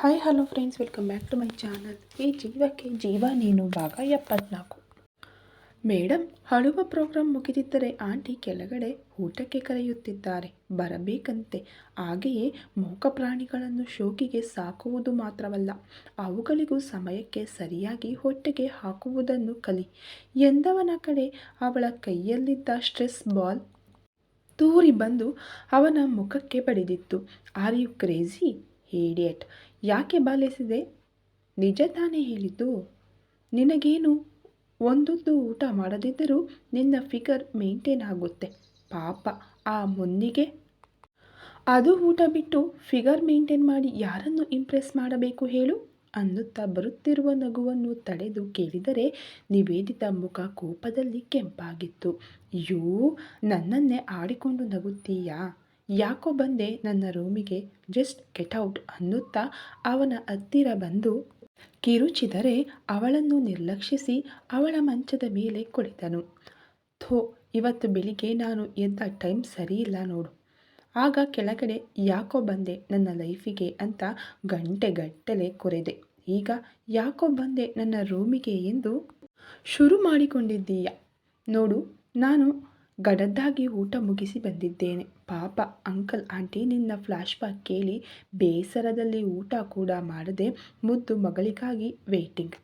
Hi hello friends welcome back to my channel ಈ ಜೀವಕ್ಕೆ ಜೀವ ನೀನು ಭಾಗ? ಎಪ್ಪತ್ನಾಲ್ಕು. ಮೇಡಮ್ ಹಳುವ ಪ್ರೋಗ್ರಾಂ ಮುಗಿದಿದ್ದರೆ ಆಂಟಿ ಕೆಳಗಡೆ ಊಟಕ್ಕೆ ಕರೆಯುತ್ತಿದ್ದಾರೆ. ಬರಬೇಕಂತೆ. ಹಾಗೆಯೇ ಮೂಕ ಪ್ರಾಣಿಗಳನ್ನು ಶೋಕಿಗೆ ಸಾಕುವುದು ಮಾತ್ರವಲ್ಲ, ಅವುಗಳಿಗೂ ಸಮಯಕ್ಕೆ ಸರಿಯಾಗಿ ಹೊಟ್ಟೆಗೆ ಹಾಕುವುದನ್ನು ಕಲಿ. ಎಂದವನ ಕಡೆ ಅವಳ ಕೈಯಲ್ಲಿದ್ದ ಸ್ಟ್ರೆಸ್ ಬಾಲ್ ತೂರಿ ಬಂದು ಅವನ ಮುಖಕ್ಕೆ ಬಡಿದಿತ್ತು. ಆರ್ ಯು ಕ್ರೇಜಿ ಹೇಡಿಯಟ್ ಯಾಕೆ ಬಾಲಿಸಿದೆ? ನಿಜ ತಾನೇ ಹೇಳಿದ್ದು. ನಿನಗೇನು? ಒಂದೊಂದು ಊಟ ಮಾಡದಿದ್ದರೂ ನಿನ್ನ ಫಿಗರ್ ಮೇಂಟೈನ್ ಆಗುತ್ತೆ. ಪಾಪ, ಆ ಮುನ್ನಿಗೆ. ಅದು ಊಟ ಬಿಟ್ಟು ಫಿಗರ್ ಮೇಂಟೈನ್ ಮಾಡಿ ಯಾರನ್ನು ಇಂಪ್ರೆಸ್ ಮಾಡಬೇಕು ಹೇಳು? ಅನ್ನುತ್ತಾ ಬರುತ್ತಿರುವ ನಗುವನ್ನು ತಡೆದು ಕೇಳಿದರೆ ನಿವೇದಿತ ಮುಖ ಕೋಪದಲ್ಲಿ ಕೆಂಪಾಗಿತ್ತು. ಅಯ್ಯೋ ನನ್ನನ್ನೇ ಆಡಿಕೊಂಡು ನಗುತ್ತೀಯಾ? ಯಾಕೋ ಬಂದೆ ನನ್ನ ರೂಮಿಗೆ ಜಸ್ಟ್ ಗೆಟ್ ಔಟ್ ಅನ್ನುತ್ತಾ ಅವನ ಹತ್ತಿರ ಬಂದು ಕಿರುಚಿದರೆ ಅವಳನ್ನು ನಿರ್ಲಕ್ಷಿಸಿ ಅವಳ ಮಂಚದ ಮೇಲೆ ಕುಳಿತನು. ಥೋ, ಇವತ್ತು ಬೆಳಿಗ್ಗೆ ನಾನು ಎದ್ದ ಟೈಮ್ ಸರಿಯಿಲ್ಲ ನೋಡು. ಆಗ ಕೆಳಗಡೆ ಯಾಕೋ ಬಂದೆ ನನ್ನ ಲೈಫಿಗೆ ಅಂತ ಗಂಟೆಗಟ್ಟಲೆ ಕೊರೆದೆ. ಈಗ ಯಾಕೋ ಬಂದೆ ನನ್ನ ರೂಮಿಗೆ ಎಂದು ಶುರು ಮಾಡಿಕೊಂಡಿದ್ದೀಯ? ನೋಡು, ನಾನು ಗಡದ್ದಾಗಿ ಊಟ ಮುಗಿಸಿ ಬಂದಿದ್ದೇನೆ. ಪಾಪ, ಅಂಕಲ್ ಆಂಟಿ ನಿನ್ನ ಫ್ಲ್ಯಾಶ್ ಬ್ಯಾಕ್ ಕೇಳಿ ಬೇಸರದಲ್ಲಿ ಊಟ ಕೂಡ ಮಾಡದೆ ಮುದ್ದು ಮಗಳಿಗಾಗಿ ವೇಟಿಂಗ್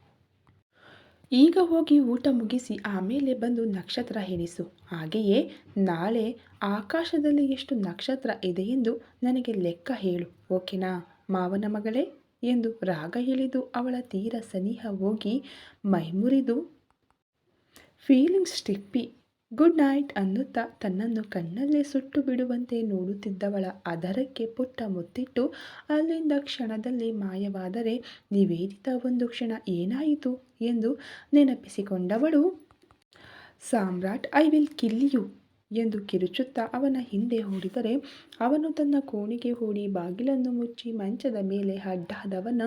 ಈಗ ಹೋಗಿ ಊಟ ಮುಗಿಸಿ ಆಮೇಲೆ ಬಂದು ನಕ್ಷತ್ರ ಎಣಿಸು. ಹಾಗೆಯೇ ನಾಳೆ ಆಕಾಶದಲ್ಲಿ ಎಷ್ಟು ನಕ್ಷತ್ರ ಇದೆ ಎಂದು ನನಗೆ ಲೆಕ್ಕ ಹೇಳು, ಓಕೆನಾ? ಮಾವನ ಮಗಳೇ? ಎಂದು ರಾಗ ಹೇಳಿದು ಅವಳ ತೀರ ಸನಿಹ ಹೋಗಿ ಮೈಮುರಿದು ಫೀಲಿಂಗ್ಸ್ ಸ್ಟಿಪ್ಪಿ ಗುಡ್ ನೈಟ್ ಅನ್ನುತ್ತಾ ತನ್ನನ್ನು ಕಣ್ಣಲ್ಲೇ ಸುಟ್ಟು ಬಿಡುವಂತೆ ನೋಡುತ್ತಿದ್ದವಳ ಅದರಕ್ಕೆ ಪುಟ್ಟ ಮುತ್ತಿಟ್ಟು, ಅಲ್ಲಿಂದ ಕ್ಷಣದಲ್ಲಿ ಮಾಯವಾದರೆ ನಿವೇದಿತ ಒಂದು ಕ್ಷಣ ಏನಾಯಿತು ಎಂದು ನೆನಪಿಸಿಕೊಂಡವಳು. Samrat, I will kill you ಎಂದು ಕಿರುಚುತ್ತಾ ಅವನ ಹಿಂದೆ ಓಡಿದರೆ, ಅವನು ತನ್ನ ಕೋಣಿಗೆ ಓಡಿ ಬಾಗಿಲನ್ನು ಮುಚ್ಚಿ ಮಂಚದ ಮೇಲೆ ಅಡ್ಡಾದವನ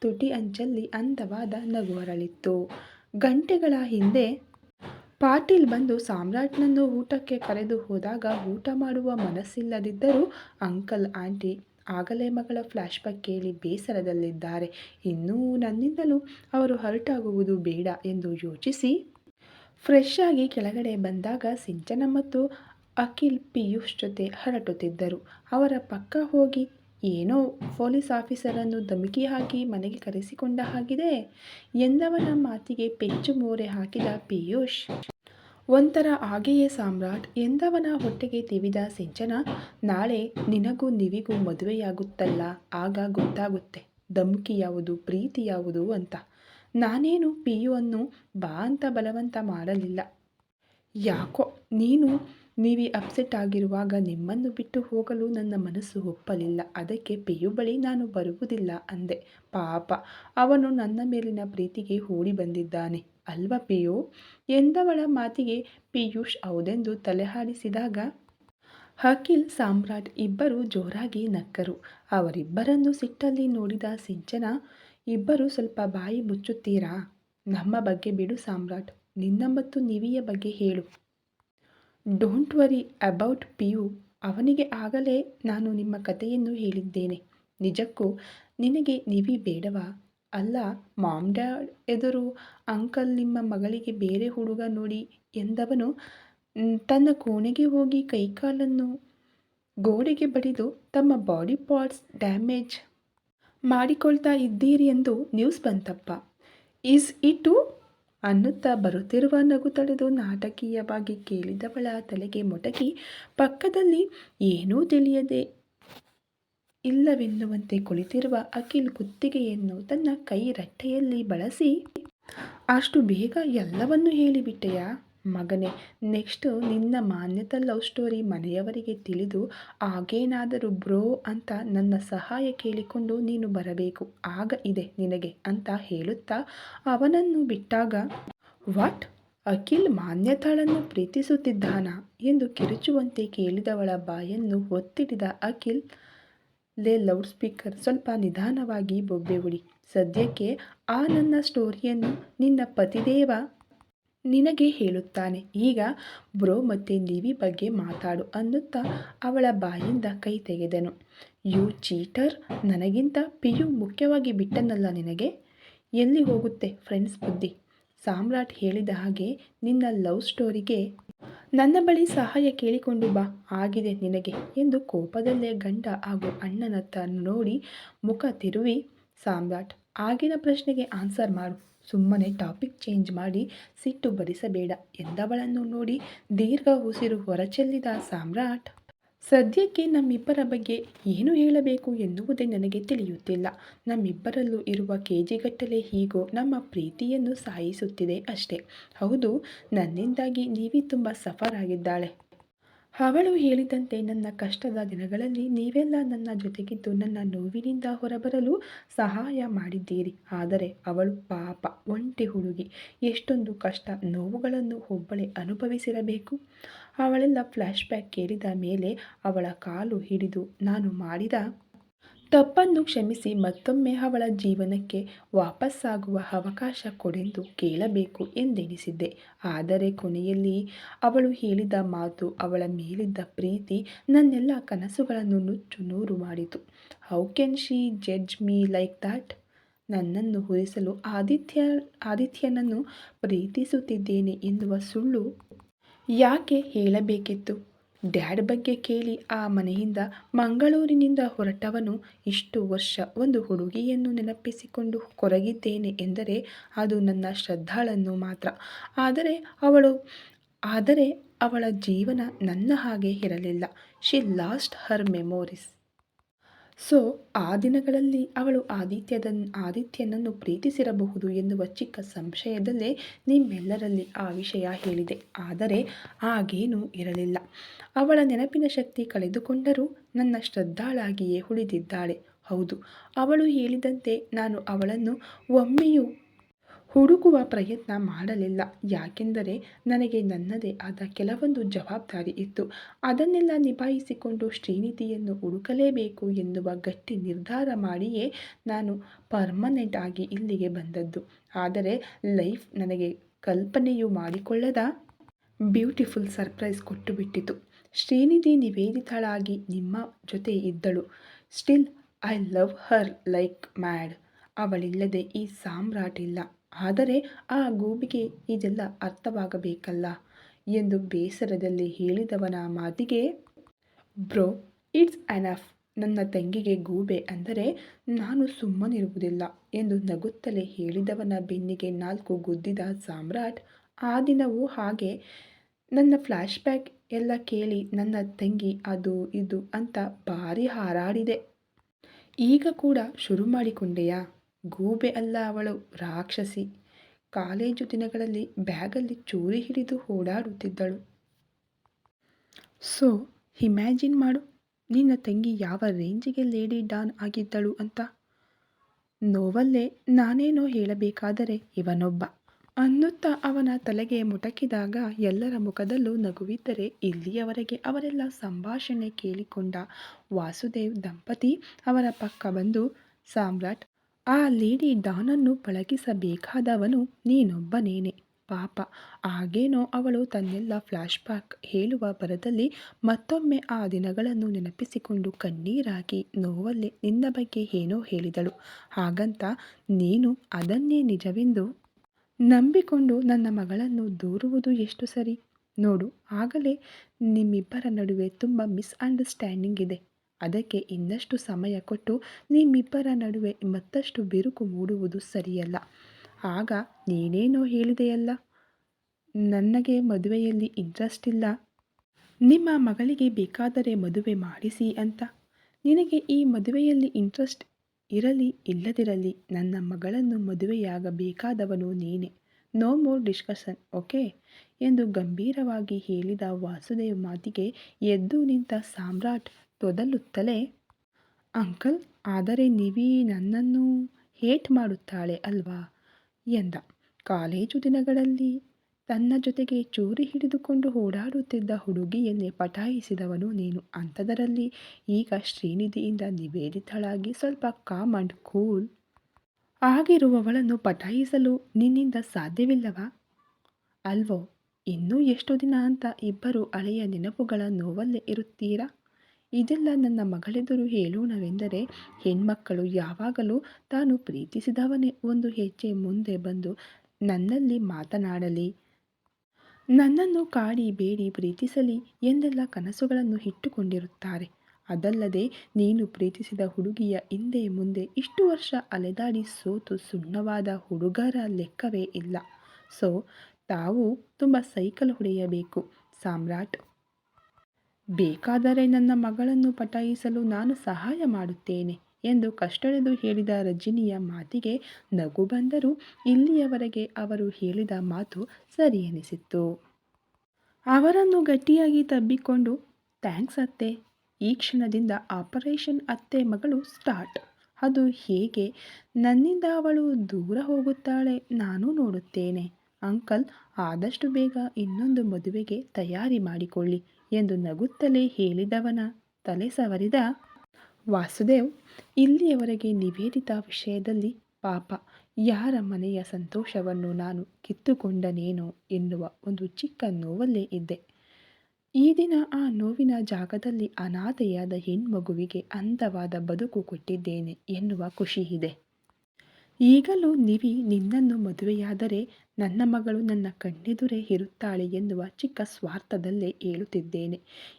ತುಟಿ ಅಂಚಲ್ಲಿ ಅಂದವಾದ ನಗುವರಳಿತ್ತು. ಗಂಟೆಗಳ ಹಿಂದೆ ಪಾಟೀಲ್ ಬಂದು ಸಾಮ್ರಾಟ್ನನ್ನು ಊಟಕ್ಕೆ ಕರೆದು ಹೋದಾಗ ಊಟ ಮಾಡುವ ಮನಸ್ಸಿಲ್ಲದಿದ್ದರೂ ಅಂಕಲ್, ಆಂಟಿ ಆಗಲೇ ಮಗಳ ಫ್ಲ್ಯಾಶ್ ಬ್ಯಾಕ್ ಕೇಳಿ ಬೇಸರದಲ್ಲಿದ್ದಾರೆ. ಇನ್ನೂ ನನ್ನಿಂದಲೂ ಅವರು ಹರಟಾಗುವುದು ಬೇಡ ಎಂದು ಯೋಚಿಸಿ ಫ್ರೆಶ್ ಆಗಿ ಕೆಳಗಡೆ ಬಂದಾಗ ಸಿಂಚನ ಮತ್ತು ಅಖಿಲ್ ಪಿಯೂಷ್ ಜೊತೆ ಹರಟುತ್ತಿದ್ದರು. ಅವರ ಪಕ್ಕ ಹೋಗಿ, ಏನೋ ಪೊಲೀಸ್ ಆಫೀಸರನ್ನು ಧಮಕಿ ಹಾಕಿ ಮನೆಗೆ ಕರೆಸಿಕೊಂಡ ಹಾಗಿದೆ ಎಂದವನ ಮಾತಿಗೆ ಪೆಚ್ಚು ಮೋರೆ ಹಾಕಿದ ಪಿಯೂಷ್. ಒಂಥರ ಹಾಗೆಯೇ ಸಾಮ್ರಾಟ್ ಎಂದವನ ಹೊಟ್ಟೆಗೆ ತಿವಿದ ಸಿಂಚನ, ನಾಳೆ ನಿನಗೂ ನಿವಿಗೂ ಮದುವೆಯಾಗುತ್ತಲ್ಲ, ಆಗ ಗೊತ್ತಾಗುತ್ತೆ ಧಮಕಿ ಯಾವುದು, ಪ್ರೀತಿ ಯಾವುದು ಅಂತ. ನಾನೇನು ಪಿಯುವನ್ನು ಬಾ ಅಂತ ಬಲವಂತ ಮಾಡಲಿಲ್ಲ. ಯಾಕೋ ನೀನು ನೀವಿ ಅಪ್ಸೆಟ್ ಆಗಿರುವಾಗ ನಿಮ್ಮನ್ನು ಬಿಟ್ಟು ಹೋಗಲು ನನ್ನ ಮನಸ್ಸು ಒಪ್ಪಲಿಲ್ಲ. ಅದಕ್ಕೆ ಪಿಯು ಬಳಿ ನಾನು ಬರುವುದಿಲ್ಲ ಅಂದೆ. ಪಾಪ, ಅವನು ನನ್ನ ಮೇಲಿನ ಪ್ರೀತಿಗೆ ಓಡಿ ಬಂದಿದ್ದಾನೆ. ಅಲ್ವ ಪಿಯು ಎಂದವಳ ಮಾತಿಗೆ ಪಿಯೂಷ್ ಹೌದೆಂದು ತಲೆಹಾಡಿಸಿದಾಗ ಅಖಿಲ್ ಸಾಮ್ರಾಟ್ ಇಬ್ಬರು ಜೋರಾಗಿ ನಕ್ಕರು. ಅವರಿಬ್ಬರನ್ನು ಸಿಟ್ಟಲ್ಲಿ ನೋಡಿದ ಸಿಂಚನ, ಇಬ್ಬರು ಸ್ವಲ್ಪ ಬಾಯಿ ಮುಚ್ಚುತ್ತೀರಾ? ನಮ್ಮ ಬಗ್ಗೆ ಬಿಡು ಸಾಮ್ರಾಟ್. ನಿನ್ನ ಮತ್ತು ನಿವಿಯ ಬಗ್ಗೆ ಹೇಳು. ಡೋಂಟ್ ವರಿ ಅಬೌಟ್ ಪಿಯು ಅವನಿಗೆ ಆಗಲೇ ನಾನು ನಿಮ್ಮ ಕಥೆಯನ್ನು ಹೇಳಿದ್ದೇನೆ. ನಿಜಕ್ಕೂ ನಿನಗೆ ನಿವಿ ಬೇಡವಾ? ಅಲ್ಲ, ಮಾಮ್ ಡ್ಯಾಡ್ ಎದುರು ಅಂಕಲ್ ನಿಮ್ಮ ಮಗಳಿಗೆ ಬೇರೆ ಹುಡುಗ ನೋಡಿ ಎಂದವನು ತನ್ನ ಕೋಣೆಗೆ ಹೋಗಿ ಕೈಕಾಲನ್ನು ಗೋಡೆಗೆ ಬಡಿದು ತಮ್ಮ ಬಾಡಿ ಪಾರ್ಟ್ಸ್ ಡ್ಯಾಮೇಜ್ ಮಾಡಿಕೊಳ್ತಾ ಇದ್ದೀರಿ ಎಂದು ನ್ಯೂಸ್ ಬಂತಪ್ಪ. ಈಸ್ ಇಟು ಅನ್ನುತ್ತಾ ಬರುತ್ತಿರುವ ನಗು ತಡೆದು ನಾಟಕೀಯವಾಗಿ ಕೇಳಿದವಳ ತಲೆಗೆ ಮೊಟಕಿ ಪಕ್ಕದಲ್ಲಿ ಏನೂ ತಿಳಿಯದೆ ಇಲ್ಲವೆನ್ನುವಂತೆ ಕುಳಿತಿರುವ ಅಖಿಲ್ ಕುತ್ತಿಗೆಯನ್ನು ತನ್ನ ಕೈ ರಟ್ಟೆಯಲ್ಲಿ ಬಳಸಿ, ಅಷ್ಟು ಬೇಗ ಎಲ್ಲವನ್ನೂ ಹೇಳಿಬಿಟ್ಟೆಯಾ? ಮಗನೇ, ನೆಕ್ಸ್ಟು ನಿನ್ನ ಮಾನ್ಯತ ಲವ್ ಸ್ಟೋರಿ ಮನೆಯವರಿಗೆ ತಿಳಿದು ಆಗೇನಾದರೂ ಬ್ರೋ ಅಂತ ನನ್ನ ಸಹಾಯ ಕೇಳಿಕೊಂಡು ನೀನು ಬರಬೇಕು. ಆಗ ಇದೆ ನಿನಗೆ ಅಂತ ಹೇಳುತ್ತಾ ಅವನನ್ನು ಬಿಟ್ಟಾಗ, ವಾಟ್? ಅಖಿಲ್ ಮಾನ್ಯತಾಳನ್ನು ಪ್ರೀತಿಸುತ್ತಿದ್ದಾನಾ? ಎಂದು ಕಿರುಚುವಂತೆ ಕೇಳಿದವಳ ಬಾಯನ್ನು ಒತ್ತಿಡಿದ ಅಖಿಲ್, ಲೇ ಲೌಡ್ ಸ್ಪೀಕರ್, ಸ್ವಲ್ಪ ನಿಧಾನವಾಗಿ ಬೊಬ್ಬೆ ಉಡಿ ಸದ್ಯಕ್ಕೆ ಆ ನನ್ನ ಸ್ಟೋರಿಯನ್ನು ನಿನ್ನ ಪತಿದೇವ ನಿನಗೆ ಹೇಳುತ್ತಾನೆ. ಈಗ ಬ್ರೋ, ಮತ್ತು ನೀವಿ ಬಗ್ಗೆ ಮಾತಾಡು ಅನ್ನುತ್ತಾ ಅವಳ ಬಾಯಿಂದ ಕೈ ತೆಗೆದನು. ಯು ಚೀಟರ್, ನನಗಿಂತ ಪಿಯು ಮುಖ್ಯವಾಗಿ ಬಿಟ್ಟನಲ್ಲ ನಿನಗೆ? ಎಲ್ಲಿ ಹೋಗುತ್ತೆ ಫ್ರೆಂಡ್ಸ್ ಬುದ್ಧಿ? ಸಾಮ್ರಾಟ್ ಹೇಳಿದ ಹಾಗೆ ನಿನ್ನ ಲವ್ ಸ್ಟೋರಿಗೆ ನನ್ನ ಬಳಿ ಸಹಾಯ ಕೇಳಿಕೊಂಡು ಬಾ, ಆಗಿದೆ ನಿನಗೆ ಎಂದು ಕೋಪದಲ್ಲೇ ಗಂಡ ಹಾಗೂ ಅಣ್ಣನತ್ತ ನೋಡಿ ಮುಖ ತಿರುವಿ ಸಾಮ್ರಾಟ್, ಆಗಿನ ಪ್ರಶ್ನೆಗೆ ಆನ್ಸರ್ ಮಾಡು. ಸುಮ್ಮನೆ ಟಾಪಿಕ್ ಚೇಂಜ್ ಮಾಡಿ ಸಿಟ್ಟು ಬರಿಸಬೇಡ ಎಂದವಳನ್ನು ನೋಡಿ ದೀರ್ಘ ಉಸಿರು ಹೊರಚೆಲ್ಲಿದ ಸಾಮ್ರಾಟ್. ಸದ್ಯಕ್ಕೆ ನಮ್ಮಿಬ್ಬರ ಬಗ್ಗೆ ಏನು ಹೇಳಬೇಕು ಎನ್ನುವುದೇ ನನಗೆ ತಿಳಿಯುತ್ತಿಲ್ಲ. ನಮ್ಮಿಬ್ಬರಲ್ಲೂ ಇರುವ ಕೆಜಿಗಟ್ಟಲೆ ಹೀಗೋ ನಮ್ಮ ಪ್ರೀತಿಯನ್ನು ಸಾಯಿಸುತ್ತಿದೆ ಅಷ್ಟೇ. ಹೌದು, ನನ್ನಿಂದಾಗಿ ನೀವಿ ತುಂಬ ಸಫರ್ ಆಗಿದ್ದಾಳೆ. ಅವಳು ಹೇಳಿದಂತೆ, ನನ್ನ ಕಷ್ಟದ ದಿನಗಳಲ್ಲಿ ನೀವೆಲ್ಲ ನನ್ನ ಜೊತೆಗಿದ್ದು ನನ್ನ ನೋವಿನಿಂದ ಹೊರಬರಲು ಸಹಾಯ ಮಾಡಿದ್ದೀರಿ. ಆದರೆ ಅವಳು ಪಾಪ, ಒಂಟಿ ಹುಡುಗಿ. ಎಷ್ಟೊಂದು ಕಷ್ಟ ನೋವುಗಳನ್ನು ಒಬ್ಬಳೇ ಅನುಭವಿಸಿರಬೇಕು? ಅವಳೆಲ್ಲ ಫ್ಲ್ಯಾಶ್ ಬ್ಯಾಕ್ ಕೇಳಿದ ಮೇಲೆ ಅವಳ ಕಾಲು ಹಿಡಿದು, ನಾನು ಮಾಡಿದ ತಪ್ಪನ್ನು ಕ್ಷಮಿಸಿ ಮತ್ತೊಮ್ಮೆ ಅವಳ ಜೀವನಕ್ಕೆ ವಾಪಸ್ಸಾಗುವ ಅವಕಾಶ ಕೊಡೆಂದು ಕೇಳಬೇಕು ಎಂದೆನಿಸಿದ್ದೆ. ಆದರೆ ಕೊನೆಯಲ್ಲಿ ಅವಳು ಹೇಳಿದ ಮಾತು ಅವಳ ಮೇಲಿದ್ದ ಪ್ರೀತಿ ನನ್ನೆಲ್ಲ ಕನಸುಗಳನ್ನು ನುಚ್ಚು ನೂರು ಮಾಡಿತು. How can she judge me like that ನನ್ನನ್ನು ಹುರಿಸಲು ಆದಿತ್ಯ, ಆದಿತ್ಯನನ್ನು ಪ್ರೀತಿಸುತ್ತಿದ್ದೇನೆ ಎನ್ನುವ ಸುಳ್ಳು ಯಾಕೆ ಹೇಳಬೇಕಿತ್ತು? ಡ್ಯಾಡ್ ಬಗ್ಗೆ ಕೇಳಿ ಆ ಮನೆಯಿಂದ ಮಂಗಳೂರಿನಿಂದ ಹೊರಟವನು, ಇಷ್ಟು ವರ್ಷ ಒಂದು ಹುಡುಗಿಯನ್ನು ನೆನಪಿಸಿಕೊಂಡು ಕೊರಗಿದ್ದೇನೆ ಎಂದರೆ ಅದು ನನ್ನ ಶ್ರದ್ಧಾಳನ್ನು ಮಾತ್ರ. ಆದರೆ ಅವಳು, ಆದರೆ ಅವಳ ಜೀವನ ನನ್ನ ಹಾಗೆ ಇರಲಿಲ್ಲ. She lost her memories so, ಆ ದಿನಗಳಲ್ಲಿ ಅವಳು ಆದಿತ್ಯದ ಆದಿತ್ಯನನ್ನು ಪ್ರೀತಿಸಿರಬಹುದು ಎನ್ನುವ ಚಿಕ್ಕ ಸಂಶಯದಲ್ಲೇ ನಿಮ್ಮೆಲ್ಲರಲ್ಲಿ ಆ ವಿಷಯ ಹೇಳಿದೆ. ಆದರೆ ಆಗೇನೂ ಇರಲಿಲ್ಲ. ಅವಳ ನೆನಪಿನ ಶಕ್ತಿ ಕಳೆದುಕೊಂಡರೂ ನನ್ನ ಶ್ರದ್ಧಾಳಾಗಿಯೇ ಉಳಿದಿದ್ದಾಳೆ. ಹೌದು, ಅವಳು ಹೇಳಿದಂತೆ ನಾನು ಅವಳನ್ನು ಒಮ್ಮೆಯೂ ಹುಡುಕುವ ಪ್ರಯತ್ನ ಮಾಡಲಿಲ್ಲ. ಯಾಕೆಂದರೆ ನನಗೆ ನನ್ನದೇ ಆದ ಕೆಲವೊಂದು ಜವಾಬ್ದಾರಿ ಇತ್ತು. ಅದನ್ನೆಲ್ಲ ನಿಭಾಯಿಸಿಕೊಂಡು ಶ್ರೀನಿಧಿಯನ್ನು ಹುಡುಕಲೇಬೇಕು ಎನ್ನುವ ಗಟ್ಟಿ ನಿರ್ಧಾರ ಮಾಡಿಯೇ ನಾನು ಪರ್ಮನೆಂಟ್ ಆಗಿ ಇಲ್ಲಿಗೆ ಬಂದದ್ದು. ಆದರೆ ಲೈಫ್ ನನಗೆ ಕಲ್ಪನೆಯು ಮಾಡಿಕೊಳ್ಳದ ಬ್ಯೂಟಿಫುಲ್ ಸರ್ಪ್ರೈಸ್ ಕೊಟ್ಟು ಬಿಟ್ಟಿತು ಶ್ರೀನಿಧಿ ನಿವೇದಿತಳಾಗಿ ನಿಮ್ಮ ಜೊತೆ ಇದ್ದಳು. Still I love her like mad. ಅವಳಿಲ್ಲದೆ ಈ ಸಾಮ್ರಾಟ್ ಇಲ್ಲ. ಆದರೆ ಆ ಗೂಬಿಗೆ ಇದೆಲ್ಲ ಅರ್ಥವಾಗಬೇಕಲ್ಲ? ಎಂದು ಬೇಸರದಲ್ಲಿ ಹೇಳಿದವನ ಮಾತಿಗೆ, ಬ್ರೋ, ಇಟ್ಸ್ ಅನಫ್ ನನ್ನ ತಂಗಿಗೆ ಗೂಬೆ ಅಂದರೆ ನಾನು ಸುಮ್ಮನಿರುವುದಿಲ್ಲ ಎಂದು ನಗುತ್ತಲೇ ಹೇಳಿದವನ ಬೆನ್ನಿಗೆ ನಾಲ್ಕು ಗುದ್ದಿದ ಸಾಮ್ರಾಟ್. ಆ ದಿನವೂ ಹಾಗೆ. ನನ್ನ ಫ್ಲ್ಯಾಶ್ ಬ್ಯಾಕ್ ಎಲ್ಲ ಕೇಳಿ ನನ್ನ ತಂಗಿ ಅದು ಇದು ಅಂತ ಭಾರಿ ಹಾರಾಡಿದೆ. ಈಗ ಕೂಡ ಶುರು ಮಾಡಿಕೊಂಡೆಯಾ? ಗೂಬೆ ಅಲ್ಲ ಅವಳು ರಾಕ್ಷಸಿ. ಕಾಲೇಜು ದಿನಗಳಲ್ಲಿ ಬ್ಯಾಗಲ್ಲಿ ಚೂರಿ ಹಿಡಿದು ಓಡಾಡುತ್ತಿದ್ದಳು. ಸೊ, ಇಮ್ಯಾಜಿನ್ ಮಾಡು. ನಿನ್ನ ತಂಗಿ ಯಾವ ರೇಂಜಿಗೆ ಲೇಡಿ ಡಾನ್ ಆಗಿದ್ದಳು ಅಂತ. ನೋವಲ್ಲೇ ನಾನೇನೋ ಹೇಳಬೇಕಾದರೆ ಇವನೊಬ್ಬ ಅನ್ನುತ್ತಾ ಅವನ ತಲೆಗೆ ಮುಟಕಿದಾಗ ಎಲ್ಲರ ಮುಖದಲ್ಲೂ ನಗುವಿದ್ದರೆ ಇಲ್ಲಿಯವರೆಗೆ ಅವರೆಲ್ಲ ಸಂಭಾಷಣೆ ಕೇಳಿಕೊಂಡ ವಾಸುದೇವ್ ದಂಪತಿ ಅವರ ಪಕ್ಕ ಬಂದು, ಸಾಮ್ರಾಟ್ ಆ ಲೇಡಿ ಡಾನನ್ನು ಪಳಗಿಸಬೇಕಾದವನು ನೀನೊಬ್ಬನೇನೆ. ಪಾಪ ಆಗೇನೋ ಅವಳು ತನ್ನೆಲ್ಲ ಫ್ಲ್ಯಾಶ್ ಬ್ಯಾಕ್ ಹೇಳುವ ಬರದಲ್ಲಿ ಮತ್ತೊಮ್ಮೆ ಆ ದಿನಗಳನ್ನು ನೆನಪಿಸಿಕೊಂಡು ಕಣ್ಣೀರಾಗಿ ನೋವಲ್ಲಿ ನಿನ್ನ ಬಗ್ಗೆ ಏನೋ ಹೇಳಿದಳು. ಹಾಗಂತ ನೀನು ಅದನ್ನೇ ನಿಜವೆಂದು ನಂಬಿಕೊಂಡು ನನ್ನ ಮಗಳನ್ನು ದೂರುವುದು ಎಷ್ಟು ಸರಿ? ನೋಡು, ಆಗಲೇ ನಿಮ್ಮಿಬ್ಬರ ನಡುವೆ ತುಂಬ ಮಿಸ್ಅಂಡರ್ಸ್ಟ್ಯಾಂಡಿಂಗ್ ಇದೆ. ಅದಕ್ಕೆ ಇನ್ನಷ್ಟು ಸಮಯ ಕೊಟ್ಟು ನಿಮ್ಮಿಬ್ಬರ ನಡುವೆ ಮತ್ತಷ್ಟು ಬಿರುಕು ಮೂಡುವುದು ಸರಿಯಲ್ಲ. ಆಗ ನೀನೇನೋ ಹೇಳಿದೆಯಲ್ಲ? ನನಗೆ ಮದುವೆಯಲ್ಲಿ ಇಂಟ್ರೆಸ್ಟ್ ಇಲ್ಲ ನಿಮ್ಮ ಮಗಳಿಗೆ ಬೇಕಾದರೆ ಮದುವೆ ಮಾಡಿಸಿ ಅಂತ. ನಿನಗೆ ಈ ಮದುವೆಯಲ್ಲಿ ಇಂಟ್ರೆಸ್ಟ್ ಇರಲಿ ಇಲ್ಲದಿರಲಿ ನನ್ನ ಮಗಳನ್ನು ಮದುವೆಯಾಗಬೇಕಾದವನು ನೀನೆ. No more discussion, okay? ಎಂದು ಗಂಭೀರವಾಗಿ ಹೇಳಿದ ವಾಸುದೇವ್ ಮಾತಿಗೆ ಎದ್ದು ನಿಂತ ಸಾಮ್ರಾಟ್ ತೊದಲುತ್ತಲೇ ಅಂಕಲ್, ಆದರೆ ನಿವಿ ನನ್ನನ್ನು ಹೇಟ್ ಮಾಡುತ್ತಾಳೆ ಅಲ್ವಾ? ಎಂದ. ಕಾಲೇಜು ದಿನಗಳಲ್ಲಿ ತನ್ನ ಜೊತೆಗೆ ಚೂರಿ ಹಿಡಿದುಕೊಂಡು ಓಡಾಡುತ್ತಿದ್ದ ಹುಡುಗಿಯನ್ನೇ ಪಟಾಯಿಸಿದವನು ನೀನು. ಅಂಥದರಲ್ಲಿ ಈಗ ಶ್ರೀನಿಧಿಯಿಂದ ನಿವೇದಿತಳಾಗಿ ಸ್ವಲ್ಪ ಕಾಮ್ ಅಂಡ್ ಕೂಲ್ ಆಗಿರುವವಳನ್ನು ಪಟಾಯಿಸಲು ನಿನ್ನಿಂದ ಸಾಧ್ಯವಿಲ್ಲವಾ? ಅಲ್ವೋ, ಇನ್ನೂ ಎಷ್ಟು ದಿನ ಅಂತ ಇಬ್ಬರು ಹಳೆಯ ನೆನಪುಗಳ ನೋವಲ್ಲೇ ಇರುತ್ತೀರಾ? ಇದೆಲ್ಲ ನನ್ನ ಮಗಳೆದುರು ಹೇಳೋಣವೆಂದರೆ ಹೆಣ್ಮಕ್ಕಳು ಯಾವಾಗಲೂ ತಾನು ಪ್ರೀತಿಸಿದವನೇ. ಒಂದು ಹೆಜ್ಜೆ ಮುಂದೆ ಬಂದು ನನ್ನಲ್ಲಿ ಮಾತನಾಡಲಿ. ನನ್ನನ್ನು ಕಾಡಿ ಬೇಡಿ ಪ್ರೀತಿಸಲಿ ಎಂದೆಲ್ಲ ಕನಸುಗಳನ್ನು ಇಟ್ಟುಕೊಂಡಿರುತ್ತಾರೆ. ಅದಲ್ಲದೆ ನೀನು ಪ್ರೀತಿಸಿದ ಹುಡುಗಿಯ ಹಿಂದೆ ಮುಂದೆ ಇಷ್ಟು ವರ್ಷ ಅಲೆದಾಡಿ ಸೋತು ಸುಣ್ಣವಾದ ಹುಡುಗರ ಲೆಕ್ಕವೇ ಇಲ್ಲ. ಸೊ, ತಾವು ತುಂಬ ಸೈಕಲ್ ಹೊಡೆಯಬೇಕು. ಸಾಮ್ರಾಟ್ ಬೇಕಾದರೆ ನನ್ನ ಮಗಳನ್ನು ಪಟಾಯಿಸಲು ನಾನು ಸಹಾಯ ಮಾಡುತ್ತೇನೆ ಎಂದು ಕಷ್ಟಳೆದು ಹೇಳಿದ ರಜಿನಿಯ ಮಾತಿಗೆ ನಗು ಬಂದರೂ ಇಲ್ಲಿಯವರೆಗೆ ಅವರು ಹೇಳಿದ ಮಾತು ಸರಿ ಎನಿಸಿತ್ತು. ಅವರನ್ನು ಗಟ್ಟಿಯಾಗಿ ತಬ್ಬಿಕೊಂಡು, ಥ್ಯಾಂಕ್ಸ್ ಅತ್ತೆ. ಈ ಕ್ಷಣದಿಂದ ಆಪರೇಷನ್ ಅತ್ತೆ ಮಗಳು ಸ್ಟಾರ್ಟ್. ಅದು ಹೇಗೆ? ನನ್ನಿಂದ ಅವಳು ದೂರ ಹೋಗುತ್ತಾಳೆ, ನಾನು ನೋಡುತ್ತೇನೆ. ಅಂಕಲ್, ಆದಷ್ಟು ಬೇಗ ಇನ್ನೊಂದು ಮದುವೆಗೆ ತಯಾರಿ ಮಾಡಿಕೊಳ್ಳಿ ಎಂದು ನಗುತ್ತಲೇ ಹೇಳಿದವನ ತಲೆ ಸವರಿದ ವಾಸುದೇವ್, ಇಲ್ಲಿಯವರೆಗೆ ನಿವೇದಿತಾ ವಿಷಯದಲ್ಲಿ ಪಾಪ, ಯಾರ ಮನೆಯ ಸಂತೋಷವನ್ನು ನಾನು ಕಿತ್ತುಕೊಂಡನೇನೋ ಎನ್ನುವ ಒಂದು ಚಿಕ್ಕ ನೋವಲ್ಲೇ ಇದ್ದೆ. ಈ ದಿನ ಆ ನೋವಿನ ಜಾಗದಲ್ಲಿ ಅನಾಥೆಯಾದ ಹೆಣ್ಮಗುವಿಗೆ ಅಂದವಾದ ಬದುಕು ಕೊಟ್ಟಿದ್ದೇನೆ ಎನ್ನುವ ಖುಷಿ ಇದೆ. ಈಗಲೂ ನಿವಿ ನಿನ್ನನ್ನು ಮದುವೆಯಾದರೆ ನನ್ನ ಮಗಳು ನನ್ನ ಕಣ್ಣೆದುರೇ ಇರುತ್ತಾಳೆ ಎನ್ನುವ ಚಿಕ್ಕ ಸ್ವಾರ್ಥದಲ್ಲೇ ಹೇಳುತ್ತಿದ್ದೇನೆ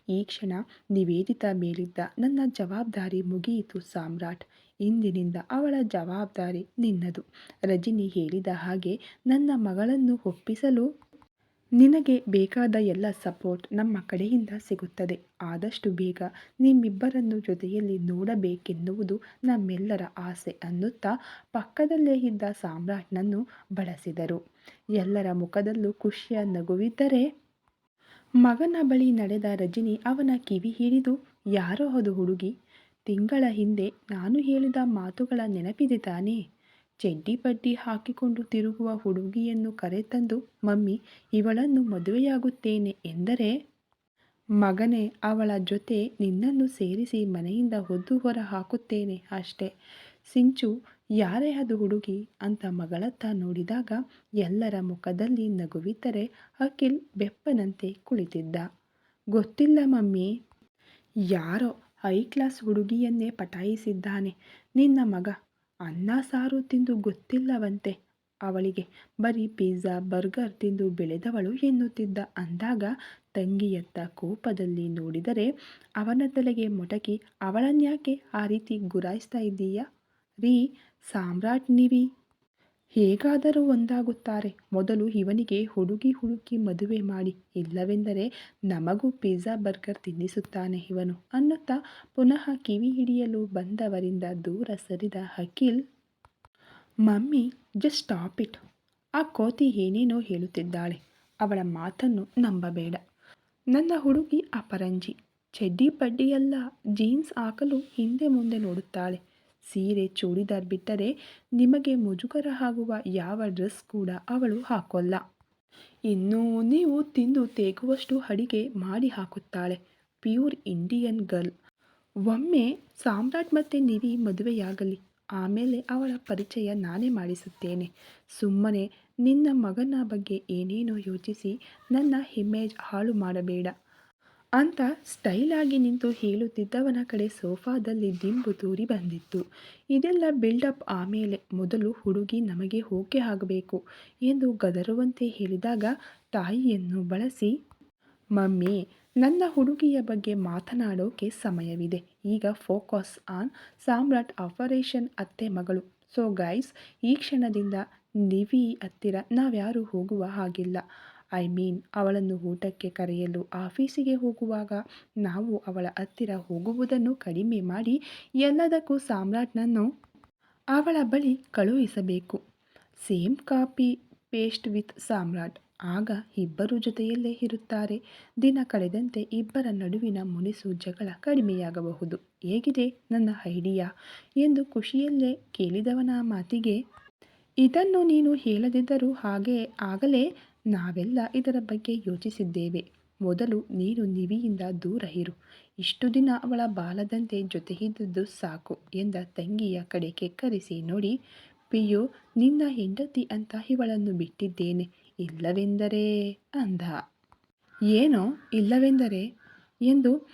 ಈ ಕ್ಷಣ ನಿವೇದಿತ ಮೇಲಿದ್ದ ನನ್ನ ಜವಾಬ್ದಾರಿ ಮುಗಿಯಿತು ಸಾಮ್ರಾಟ್. ಇಂದಿನಿಂದ ಅವಳ ಜವಾಬ್ದಾರಿ ನಿನ್ನದು. ರಜಿನಿ ಹೇಳಿದ ಹಾಗೆ ನನ್ನ ಮಗಳನ್ನು ಒಪ್ಪಿಸಲು ನಿನಗೆ ಬೇಕಾದ ಎಲ್ಲ ಸಪೋರ್ಟ್ ನಮ್ಮ ಕಡೆಯಿಂದ ಸಿಗುತ್ತದೆ. ಆದಷ್ಟು ಬೇಗ ನಿಮ್ಮಿಬ್ಬರನ್ನು ಜೊತೆಯಲ್ಲಿ ನೋಡಬೇಕೆನ್ನುವುದು ನಮ್ಮೆಲ್ಲರ ಆಸೆ ಅನ್ನುತ್ತಾ ಪಕ್ಕದಲ್ಲೇ ಇದ್ದ ಸಾಮ್ರಾಟ್ನನ್ನು ಬಳಸಿದರು. ಎಲ್ಲರ ಮುಖದಲ್ಲೂ ಖುಷಿಯ ನಗುವಿದ್ದರೆ ಮಗನ ಬಳಿ ನಡೆದ ರಜಿನಿ ಅವನ ಕಿವಿ ಹಿಡಿದು, ಯಾರೋ ಅದು ಹುಡುಗಿ, ತಿಂಗಳ ಹಿಂದೆ ನಾನು ಹೇಳಿದ ಮಾತುಗಳ ನೆನಪಿದೆ ತಾನೇ? ಚಡ್ಡಿ ಬಡ್ಡಿ ಹಾಕಿಕೊಂಡು ತಿರುಗುವ ಹುಡುಗಿಯನ್ನು ಕರೆತಂದು, ಮಮ್ಮಿ, ಇವಳನ್ನು ಮದುವೆಯಾಗುತ್ತೇನೆ ಎಂದರೆ, ಮಗನೇ, ಅವಳ ಜೊತೆ ನಿನ್ನನ್ನು ಸೇರಿಸಿ ಮನೆಯಿಂದ ಹೊದ್ದು ಹೊರ ಹಾಕುತ್ತೇನೆ ಅಷ್ಟೇ. ಸಿಂಚು, ಯಾರೇ ಅದು ಹುಡುಗಿ ಅಂತ ಮಗಳತ್ತ ನೋಡಿದಾಗ ಎಲ್ಲರ ಮುಖದಲ್ಲಿ ನಗುವಿದ್ದರೆ ಅಖಿಲ್ ಬೆಪ್ಪನಂತೆ ಕುಳಿತಿದ್ದ. ಗೊತ್ತಿಲ್ಲ ಮಮ್ಮಿ. ಯಾರೋ ಹೈ ಕ್ಲಾಸ್ ಹುಡುಗಿಯನ್ನೇ ಪಟಾಯಿಸಿದ್ದಾನೆ. ನಿನ್ನ ಮಗ ಅನ್ನ ಸಾರು ತಿಂದು ಗೊತ್ತಿಲ್ಲವಂತೆ. ಅವಳಿಗೆ, ಬರೀ ಪಿಜ್ಜಾ, ಬರ್ಗರ್ ತಿಂದು ಬೆಳೆದವಳು ಎನ್ನುತ್ತಿದ್ದ ಅಂದಾಗ ತಂಗಿಯತ್ತ ಕೋಪದಲ್ಲಿ ನೋಡಿದರೆ ಅವನ ತಲೆಗೆ ಮೊಟಕಿ ಅವಳನ್ಯಾಕೆ ಆ ರೀತಿ ಗುರಾಯಿಸ್ತಾ ಇದ್ದೀಯಾ? ರೀ, ಸಾಮ್ರಾಟ್ ನಿವಿ. ಹೇಗಾದರೂ ಒಂದಾಗುತ್ತಾರೆ. ಮೊದಲು ಇವನಿಗೆ ಹುಡುಗಿ ಹುಡುಕಿ ಮದುವೆ ಮಾಡಿ. ಇಲ್ಲವೆಂದರೆ ನಮಗೂ ಪಿಜ್ಜಾ ಬರ್ಗರ್ ತಿನ್ನಿಸುತ್ತಾನೆ ಇವನು. ಅನ್ನುತ್ತಾ ಪುನಃ ಕಿವಿ ಹಿಡಿಯಲು ಬಂದವರಿಂದ ದೂರ ಸರಿದ Akhil, mummy just stop it ಆ ಕೋತಿ ಏನೇನೋ ಹೇಳುತ್ತಿದ್ದಾಳೆ. ಅವಳ ಮಾತನ್ನು ನಂಬಬೇಡ. ನನ್ನ ಹುಡುಗಿ ಅಪರಂಜಿ. ಚಡ್ಡಿ ಪಡ್ಡಿಯೆಲ್ಲ, ಜೀನ್ಸ್ ಹಾಕಲು ಹಿಂದೆ ಮುಂದೆ ನೋಡುತ್ತಾಳೆ. ಸೀರೆ ಚೂಡಿದಾರ್ ಬಿಟ್ಟರೆ ನಿಮಗೆ ಮುಜುಗರ ಆಗುವ ಯಾವ ಡ್ರೆಸ್ ಕೂಡ ಅವಳು ಹಾಕೋಲ್ಲ. ಇನ್ನು ನೀವು ತಿಂದು ತೇಗುವಷ್ಟು ಅಡಿಗೆ ಮಾಡಿ ಹಾಕುತ್ತಾಳೆ. Pure Indian girl. ಒಮ್ಮೆ ಸಾಮ್ರಾಟ್ ಮತ್ತು ನಿವಿ ಮದುವೆಯಾಗಲಿ. ಆಮೇಲೆ ಅವಳ ಪರಿಚಯ ನಾನೇ ಮಾಡಿಸುತ್ತೇನೆ. ಸುಮ್ಮನೆ ನಿನ್ನ ಮಗನ ಬಗ್ಗೆ ಏನೇನೋ ಯೋಚಿಸಿ ನನ್ನ ಇಮೇಜ್ ಹಾಳು ಮಾಡಬೇಡ. ಅಂತ ಸ್ಟೈಲಾಗಿ ನಿಂತು ಹೇಳುತ್ತಿದ್ದವನ ಕಡೆ ಸೋಫಾದಲ್ಲಿ ದಿಂಬು ತೂರಿ ಬಂದಿತ್ತು. ಇದೆಲ್ಲ ಬಿಲ್ಡಪ್ ಆಮೇಲೆ ಮೊದಲು ಹುಡುಗಿ ನಮಗೆ ಹೋಗಿ ಆಗಬೇಕು ಎಂದು ಗದರುವಂತೆ ಹೇಳಿದಾಗ ತಾಯಿಯನ್ನು ಬಳಸಿ, ಮಮ್ಮಿ, ನನ್ನ ಹುಡುಗಿಯ ಬಗ್ಗೆ ಮಾತನಾಡೋಕೆ ಸಮಯವಿದೆ. ಈಗ ಫೋಕಸ್ ಆನ್ ಸಾಮ್ರಾಟ್ ಆಪರೇಷನ್ ಅತ್ತೆ ಮಗಳು. ಸೊ ಗೈಸ್ ಈ ಕ್ಷಣದಿಂದ ನಿವಿ ಹತ್ತಿರ ನಾವ್ಯಾರೂ ಹೋಗುವ ಹಾಗಿಲ್ಲ. ಐ ಮೀನ್ ಅವಳನ್ನು ಊಟಕ್ಕೆ ಕರೆಯಲು ಆಫೀಸಿಗೆ ಹೋಗುವಾಗ ನಾವು ಅವಳ ಹತ್ತಿರ ಹೋಗುವುದನ್ನು ಕಡಿಮೆ ಮಾಡಿ ಎಲ್ಲದಕ್ಕೂ ಸಾಮ್ರಾಟ್ನನ್ನು ಅವಳ ಬಳಿ ಕಳುಹಿಸಬೇಕು. Same copy paste with Samrat. ಆಗ ಇಬ್ಬರು ಜೊತೆಯಲ್ಲೇ ಇರುತ್ತಾರೆ. ದಿನ ಕಳೆದಂತೆ ಇಬ್ಬರ ನಡುವಿನ ಮುನಿಸು ಜಗಳ ಕಡಿಮೆಯಾಗಬಹುದು. ಹೇಗಿದೆ ನನ್ನ ಐಡಿಯಾ? ಎಂದು ಖುಷಿಯಲ್ಲೇ ಕೇಳಿದವನ ಮಾತಿಗೆ, ಇದನ್ನು ನೀನು ಹೇಳದಿದ್ದರೂ ಹಾಗೆ ಆಗಲೇ ನಾವೆಲ್ಲ ಇದರ ಬಗ್ಗೆ ಯೋಚಿಸಿದ್ದೇವೆ. ಮೊದಲು ನೀನು ನಿವಿಯಿಂದ ದೂರ ಇರು. ಇಷ್ಟು ದಿನ ಅವಳ ಬಾಲದಂತೆ ಜೊತೆಗಿದ್ದದ್ದು ಸಾಕು ಎಂದ ತಂಗಿಯ ಕಡೆ ಕೆಕ್ಕರಿಸಿ ನೋಡಿ ಪಿಯು ನಿನ್ನ ಹೆಂಡತಿ ಅಂತ ಇವಳನ್ನು ಬಿಟ್ಟಿದ್ದೇನೆ. ಇಲ್ಲವೆಂದರೆ? ಅಂದ. ಏನೋ, ಇಲ್ಲವೆಂದರೆ? ಎಂದು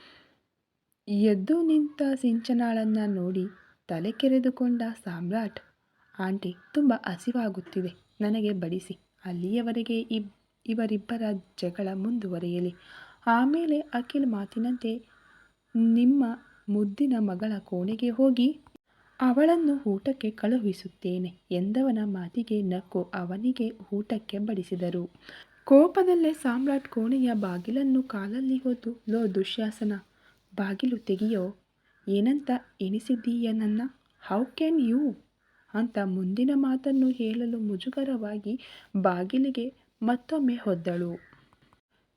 ಎದ್ದು ನಿಂತ ಸಿಂಚನಾಳನ್ನು ನೋಡಿ ತಲೆ ಕೆರೆದುಕೊಂಡ ಸಾಮ್ರಾಟ್, ಆಂಟಿ, ತುಂಬ ಹಸಿವಾಗುತ್ತಿದೆ. ನನಗೆ ಬಡಿಸಿ. ಅಲ್ಲಿಯವರೆಗೆ ಇಬ್, ಇವರಿಬ್ಬರ ಜಗಳ ಮುಂದುವರೆಯಲಿ. ಆಮೇಲೆ ಅಖಿಲ್ ಮಾತಿನಂತೆ, ನಿಮ್ಮ ಮುದ್ದಿನ ಮಗಳ ಕೋಣೆಗೆ ಹೋಗಿ, ಅವಳನ್ನು ಊಟಕ್ಕೆ ಕಳುಹಿಸುತ್ತೇನೆ ಎಂದವನ ಮಾತಿಗೆ ನಕ್ಕು ಅವನಿಗೆ ಊಟಕ್ಕೆ ಬಡಿಸಿದರು. ಕೋಪದಲ್ಲೇ ಸಾಮ್ರಾಟ್ ಕೋಣೆಯ ಬಾಗಿಲನ್ನು ಕಾಲಲ್ಲಿ ಹೊತ್ತು, ಲೋ ದುಶ್ಯಾಸನ, ಬಾಗಿಲು ತೆಗೆಯೋ, ಏನಂತ ಎಣಿಸಿದ್ದೀಯ ನನ್ನ? ಹೌ ಕ್ಯಾನ್ ಯು ಅಂತ ಮುಂದಿನ ಮಾತನ್ನು ಹೇಳಲು ಮುಜುಗರವಾಗಿ ಬಾಗಿಲಿಗೆ ಮತ್ತೊಮ್ಮೆ ಹೊದ್ದಳು.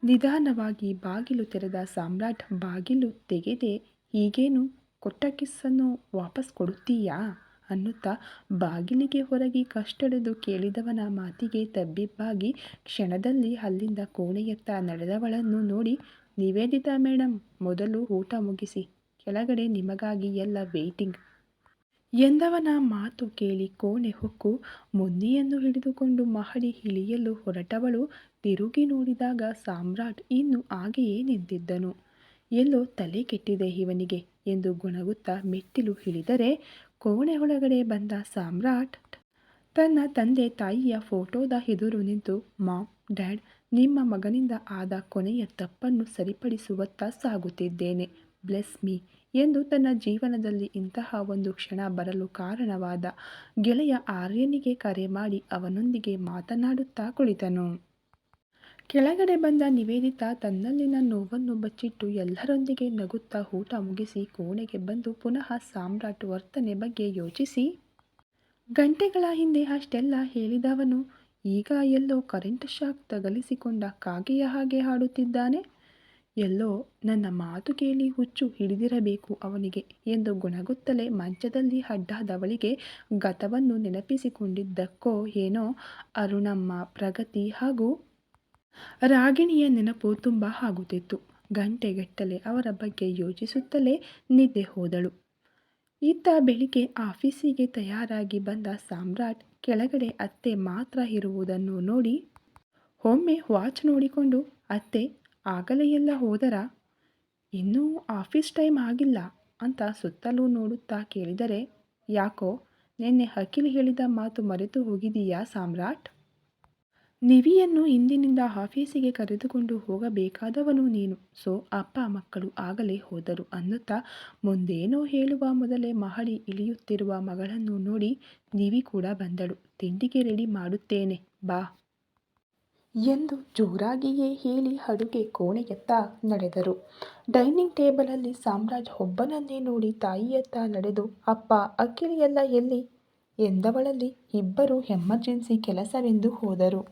ನಿಧಾನವಾಗಿ ಬಾಗಿಲು ತೆರೆದ ಸಾಮ್ರಾಟ್ ಬಾಗಿಲು ತೆಗೆದೆ ಹೀಗೇನು ಕೊಟ್ಟ ಕಿಸ್ಸನ್ನು ವಾಪಸ್ ಕೊಡುತ್ತೀಯಾ? ಅನ್ನುತ್ತಾ ಬಾಗಿಲಿಗೆ ಹೊರಗೆ ಕಷ್ಟಡೆದು ಕೇಳಿದವನ ಮಾತಿಗೆ ತಬ್ಬಿಬ್ಬಾಗಿ ಕ್ಷಣದಲ್ಲಿ ಅಲ್ಲಿಂದ ಕೋಣೆಯತ್ತ ನಡೆದವಳನ್ನು ನೋಡಿ, ನಿವೇದಿತಾ ಮೇಡಮ್ ಮೊದಲು ಊಟ ಮುಗಿಸಿ, ಕೆಳಗಡೆ ನಿಮಗಾಗಿ ಎಲ್ಲ ವೇಟಿಂಗ್ ಎಂದವನ ಮಾತು ಕೇಳಿ ಕೋಣೆ ಹೊಕ್ಕು ಮುನ್ನಿಯನ್ನು ಹಿಡಿದುಕೊಂಡು ಮಹಡಿ ಇಳಿಯಲು ಹೊರಟವಳು ತಿರುಗಿ ನೋಡಿದಾಗ ಸಾಮ್ರಾಟ್ ಇನ್ನು ಹಾಗೆಯೇ ನಿಂತಿದ್ದನು. ಎಲ್ಲೋ ತಲೆ ಕೆಟ್ಟಿದೆ ಇವನಿಗೆ ಎಂದು ಗೊಣಗುತ್ತಾ ಮೆಟ್ಟಿಲು ಇಳಿದರೆ ಕೋಣೆ ಒಳಗಡೆ ಬಂದ ಸಾಮ್ರಾಟ್, ತನ್ನ ತಂದೆ ತಾಯಿಯ ಫೋಟೋದ ಎದುರು ನಿಂತು ಮಾಮ್ ಡ್ಯಾಡ್, ನಿಮ್ಮ ಮಗನಿಂದ ಆದ ಕೊನೆಯ ತಪ್ಪನ್ನು ಸರಿಪಡಿಸುವತ್ತ ಸಾಗುತ್ತಿದ್ದೇನೆ. Bless me. ಎಂದು ತನ್ನ ಜೀವನದಲ್ಲಿ ಇಂತಹ ಒಂದು ಕ್ಷಣ ಬರಲು ಕಾರಣವಾದ ಗೆಳೆಯ ಆರ್ಯನಿಗೆ ಕರೆ ಮಾಡಿ ಅವನೊಂದಿಗೆ ಮಾತನಾಡುತ್ತಾ ಕುಳಿತನು. ಕೆಳಗಡೆ ಬಂದ ನಿವೇದಿತ ತನ್ನಲ್ಲಿನ ನೋವನ್ನು ಬಚ್ಚಿಟ್ಟು ಎಲ್ಲರೊಂದಿಗೆ ನಗುತ್ತಾ ಊಟ ಮುಗಿಸಿ ಕೋಣೆಗೆ ಬಂದು ಪುನಃ ಸಾಮ್ರಾಟ್ ವರ್ತನೆ ಬಗ್ಗೆ ಯೋಚಿಸಿ. ಗಂಟೆಗಳ ಹಿಂದೆ ಅಷ್ಟೆಲ್ಲ ಹೇಳಿದವನು, ಈಗ ಎಲ್ಲೋ ಕರೆಂಟ್ ಶಾಕ್ ತಗಲಿಸಿಕೊಂಡ ಕಾಗೆಯ ಹಾಗೆ ಹಾಡುತ್ತಿದ್ದಾನೆ. ಎಲ್ಲೋ ನನ್ನ ಮಾತು ಕೇಳಿ ಹುಚ್ಚು ಹಿಡಿದಿರಬೇಕು ಅವನಿಗೆ ಎಂದು ಗೊಣಗುತ್ತಲೇ ಮಂಚದಲ್ಲಿ ಅಡ್ಡಾದವಳಿಗೆ ಗತವನ್ನು ನೆನಪಿಸಿಕೊಂಡಿದ್ದಕ್ಕೋ ಏನೋ ಅರುಣಮ್ಮ ಪ್ರಗತಿ ಹಾಗೂ ರಾಗಿಣಿಯ ನೆನಪು ತುಂಬ ಆಗುತ್ತಿತ್ತು. ಗಂಟೆಗಟ್ಟಲೆ ಅವರ ಬಗ್ಗೆ ಯೋಚಿಸುತ್ತಲೇ ನಿದ್ದೆ ಹೋದಳು. ಇತ್ತ ಬೆಳಿಗ್ಗೆ ಆಫೀಸಿಗೆ ತಯಾರಾಗಿ ಬಂದ ಸಾಮ್ರಾಟ್ ಕೆಳಗಡೆ ಅತ್ತೆ ಮಾತ್ರ ಇರುವುದನ್ನು ನೋಡಿ ಒಮ್ಮೆ ವಾಚ್ ನೋಡಿಕೊಂಡು, ಅತ್ತೆ ಆಗಲೇ ಎಲ್ಲ ಹೋದರ? ಇನ್ನೂ ಆಫೀಸ್ ಟೈಮ್ ಆಗಿಲ್ಲ ಅಂತ ಸುತ್ತಲೂ ನೋಡುತ್ತಾ ಕೇಳಿದರೆ, ಯಾಕೋ, ನಿನ್ನೆ ಅಖಿಲ್ ಹೇಳಿದ ಮಾತು ಮರೆತು ಹೋಗಿದೀಯಾ ಸಾಮ್ರಾಟ್? ನಿವಿಯನ್ನು ಇಂದಿನಿಂದ ಆಫೀಸಿಗೆ ಕರೆದುಕೊಂಡು ಹೋಗಬೇಕಾದವನು ನೀನು ಸೊ, ಅಪ್ಪ ಮಕ್ಕಳು ಆಗಲೇ ಹೋದರು ಅನ್ನುತ್ತಾ ಮುಂದೇನೋ ಹೇಳುವ ಮೊದಲೇ ಮಹಡಿ ಇಳಿಯುತ್ತಿರುವ ಮಗಳನ್ನು ನೋಡಿ ನಿವಿ ಕೂಡ ಬಂದಳು. ತಿಂಡಿಗೆ ರೆಡಿ ಮಾಡುತ್ತೇನೆ. ಬಾ. ಎಂದು ಜೋರಾಗಿಯೇ ಹೇಳಿ ಅಡುಗೆ ಕೋಣೆಯತ್ತ ನಡೆದರು. ಡೈನಿಂಗ್ ಟೇಬಲಲ್ಲಿ ಸಾಮ್ರಾಜ್ ಒಬ್ಬನನ್ನೇ ನೋಡಿ ತಾಯಿಯತ್ತ ನಡೆದು, ಅಪ್ಪ ಎಲ್ಲ ಎಲ್ಲಿ? ಎಂದವಳಲ್ಲಿ ಇಬ್ಬರು ಎಮರ್ಜೆನ್ಸಿ ಕೆಲಸವೆಂದು ಹೋದರು.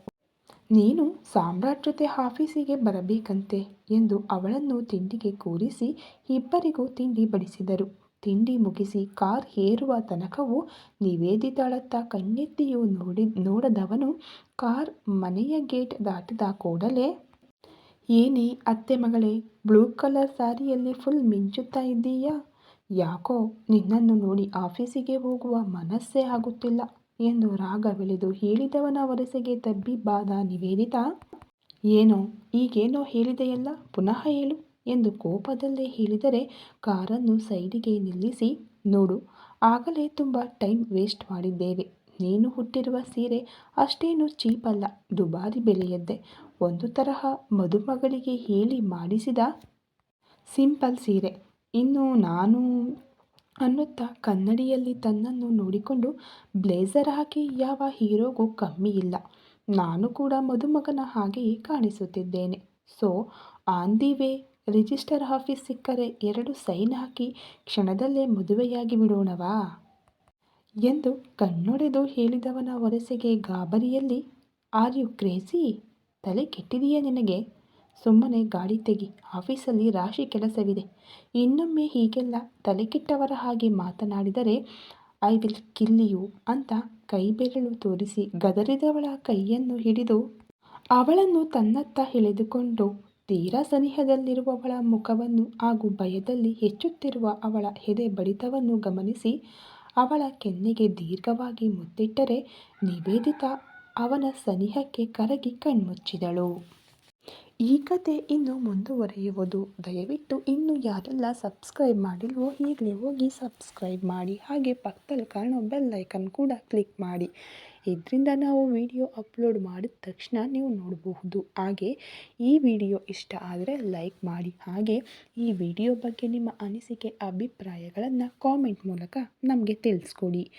ನೀನು ಸಾಮ್ರಾಟ್ ಜೊತೆ ಆಫೀಸಿಗೆ ಬರಬೇಕಂತೆ ಎಂದು ಅವಳನ್ನು ತಿಂಡಿಗೆ ಕೂರಿಸಿ ಇಬ್ಬರಿಗೂ ತಿಂಡಿ ಬಡಿಸಿದರು. ತಿಂಡಿ ಮುಗಿಸಿ ಕಾರ್ ಏರುವ ತನಕವೂ ನಿವೇದಿತಾಳತ್ತ ಕಣ್ಣೆತ್ತಿಯೂ ನೋಡಿ, ನೋಡದವನು ಕಾರ್ ಮನೆಯ ಗೇಟ್ ದಾಟಿದ ಕೂಡಲೇ, ಏನೇ ಅತ್ತೆ ಮಗಳೇ, ಬ್ಲೂ ಕಲರ್ ಸ್ಯಾರಿಯಲ್ಲಿ ಫುಲ್ ಮಿಂಚುತ್ತಾ ಇದ್ದೀಯಾ? ಯಾಕೋ ನಿನ್ನನ್ನು ನೋಡಿ ಆಫೀಸಿಗೆ ಹೋಗುವ ಮನಸ್ಸೇ ಆಗುತ್ತಿಲ್ಲ ಎಂದು ರಾಗವಿಳಿದು ಹೇಳಿದವನ ವರಸೆಗೆ ತಬ್ಬಿ ಬಾದ ನಿವೇದಿತಾ. ಏನೋ, ಈಗೇನೋ ಹೇಳಿದೆಯಲ್ಲ, ಪುನಃ ಹೇಳು. ಎಂದು ಕೋಪದಲ್ಲೇ ಹೇಳಿದರೆ ಕಾರನ್ನು ಸೈಡಿಗೆ ನಿಲ್ಲಿಸಿ, ನೋಡು, ಆಗಲೇ ತುಂಬ ಟೈಮ್ ವೇಸ್ಟ್ ಮಾಡಿದ್ದೇವೆ. ನೀನು ಹುಟ್ಟಿರುವ ಸೀರೆ ಅಷ್ಟೇನು ಚೀಪಲ್ಲ ದುಬಾರಿ ಬೆಲೆಯದ್ದೆ. ಒಂದು ತರಹ ಮದುಮಗಳಿಗೆ ಹೇಳಿ ಮಾಡಿಸಿದ ಸಿಂಪಲ್ ಸೀರೆ. ಇನ್ನು ನಾನು ಅನ್ನುತ್ತಾ ಕನ್ನಡಿಯಲ್ಲಿ ತನ್ನನ್ನು ನೋಡಿಕೊಂಡು ಬ್ಲೇಸರ್ ಹಾಕಿ ಯಾವ ಹೀರೋಗೂ ಕಮ್ಮಿ ಇಲ್ಲ. ನಾನು ಕೂಡ ಮದುಮಗನ ಹಾಗೆಯೇ ಕಾಣಿಸುತ್ತಿದ್ದೇನೆ. So, on the way register office ಸಿಕ್ಕರೆ ಎರಡು ಸೈನ್ ಹಾಕಿ ಕ್ಷಣದಲ್ಲೇ ಮದುವೆಯಾಗಿ ಬಿಡೋಣವಾ? ಎಂದು ಕಣ್ಣೊಡೆದು ಹೇಳಿದವನ ಒರೆಸೆಗೆ ಗಾಬರಿಯಲ್ಲಿ, ಆರ್ ಯು ಕ್ರೇಜಿ? ತಲೆ ಕೆಟ್ಟಿದೆಯಾ ನಿನಗೆ? ಸುಮ್ಮನೆ ಗಾಡಿ ತೆಗಿ ಆಫೀಸಲ್ಲಿ ರಾಶಿ ಕೆಲಸವಿದೆ. ಇನ್ನೊಮ್ಮೆ ಹೀಗೆಲ್ಲ ತಲೆಕೆಟ್ಟವರ ಹಾಗೆ ಮಾತನಾಡಿದರೆ, ಐ ವಿಲ್ ಕಿಲ್ ಯು ಅಂತ ಕೈ ಬೆರಳು ತೋರಿಸಿ ಗದರಿದವಳ ಕೈಯನ್ನು ಹಿಡಿದು ಅವಳನ್ನು ತನ್ನತ್ತ ಎಳೆದುಕೊಂಡು ತೀರಾ ಸನಿಹದಲ್ಲಿರುವವಳ ಮುಖವನ್ನು ಹಾಗೂ ಭಯದಲ್ಲಿ ಹೆಚ್ಚುತ್ತಿರುವ ಅವಳ ಎದೆ ಬಡಿತವನ್ನು ಗಮನಿಸಿ ಅವಳ ಕೆನ್ನೆಗೆ ದೀರ್ಘವಾಗಿ ಮುತ್ತಿಟ್ಟರೆ ನಿವೇದಿತ ಅವನ ಸನಿಹಕ್ಕೆ ಕರಗಿ ಕಣ್ಮುಚ್ಚಿದಳು. ಈ ಕತೆ ಇನ್ನು ಮುಂದುವರಿಯುವುದು. ದಯವಿಟ್ಟು ಇನ್ನು ಯಾರೆಲ್ಲ ಸಬ್ಸ್ಕ್ರೈಬ್ ಮಾಡಿಲ್ವೋ ಈಗಲೇ ಹೋಗಿ ಸಬ್ಸ್ಕ್ರೈಬ್ ಮಾಡಿ. ಹಾಗೆ ಪಕ್ಕದಲ್ಲಿ ಕಾಣೋ ಬೆಲ್ ಐಕನ್ ಕೂಡ ಕ್ಲಿಕ್ ಮಾಡಿ. ಇದರಿಂದ ನಾವು ವಿಡಿಯೋ ಅಪ್ಲೋಡ್ ಮಾಡಿದ ತಕ್ಷಣ ನೀವು ನೋಡಬಹುದು. ಹಾಗೆ ಈ ವಿಡಿಯೋ ಇಷ್ಟ ಆದರೆ ಲೈಕ್ ಮಾಡಿ. ಹಾಗೆ ಈ ವಿಡಿಯೋ ಬಗ್ಗೆ ನಿಮ್ಮ ಅನಿಸಿಕೆ, ಅಭಿಪ್ರಾಯಗಳನ್ನು ಕಾಮೆಂಟ್ ಮೂಲಕ ನಮಗೆ ತಿಳಿಸ್ಕೊಡಿ.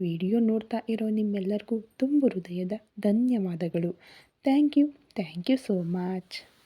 ವಿಡಿಯೋ ನೋಡ್ತಾ ಇರೋ ನಿಮ್ಮೆಲ್ಲರಿಗೂ ತುಂಬ ಹೃದಯದ ಧನ್ಯವಾದಗಳು. Thank you. Thank you so much.